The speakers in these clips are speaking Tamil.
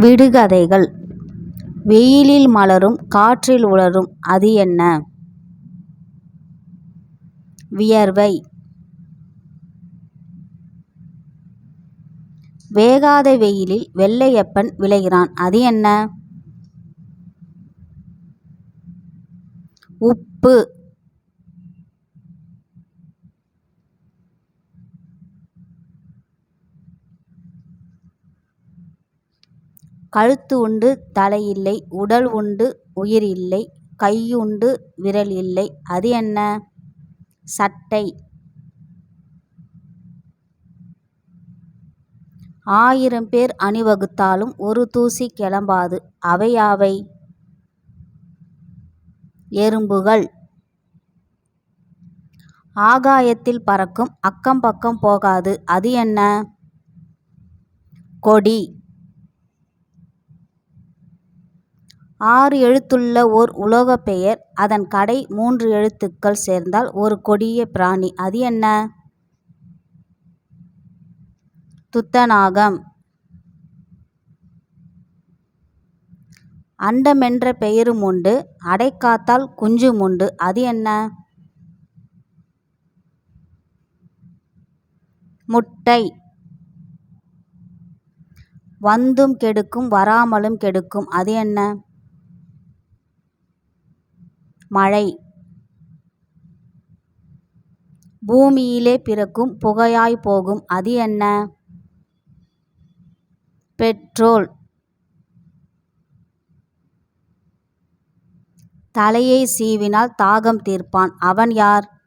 விடுகதைகள். வெயிலில் மலரும் காற்றில் உலரும் அது என்ன? வியர்வை. வேகாத வெயிலில் வெள்ளையப்பன் விளைகிறான் அது என்ன? உப்பு. கழுத்து உண்டு தலை இல்லை உடல் உண்டு உயிர் இல்லை கையுண்டு விரல் இல்லை. அது என்ன? சட்டை. ஆயிரம் பேர் அணிவகுத்தாலும் ஒரு தூசி கிளம்பாது. அவை யாவை? எறும்புகள். ஆகாயத்தில் பறக்கும் அக்கம் பக்கம் போகாது. அது என்ன? கொடி. ஆறு எழுத்துள்ள ஓர் உலோகப் பெயர். அதன் கடை மூன்று எழுத்துக்கள் சேர்ந்தால் ஒரு கொடிய பிராணி. அது என்ன? துத்தநாகம். அண்டமென்ற பெயரும் உண்டு. அடைக்காத்தால் குஞ்சும் உண்டு. அது என்ன? முட்டை. வந்தும் கெடுக்கும் வராமலும் கெடுக்கும். அது என்ன? மழை. பூமியிலே பிறக்கும் புகையாய் போகும். அது என்ன? பெட்ரோல். தலையை சீவினால் தாகம் தீர்ப்பான். அவன் யார்?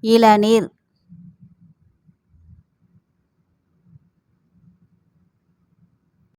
இளநீர்.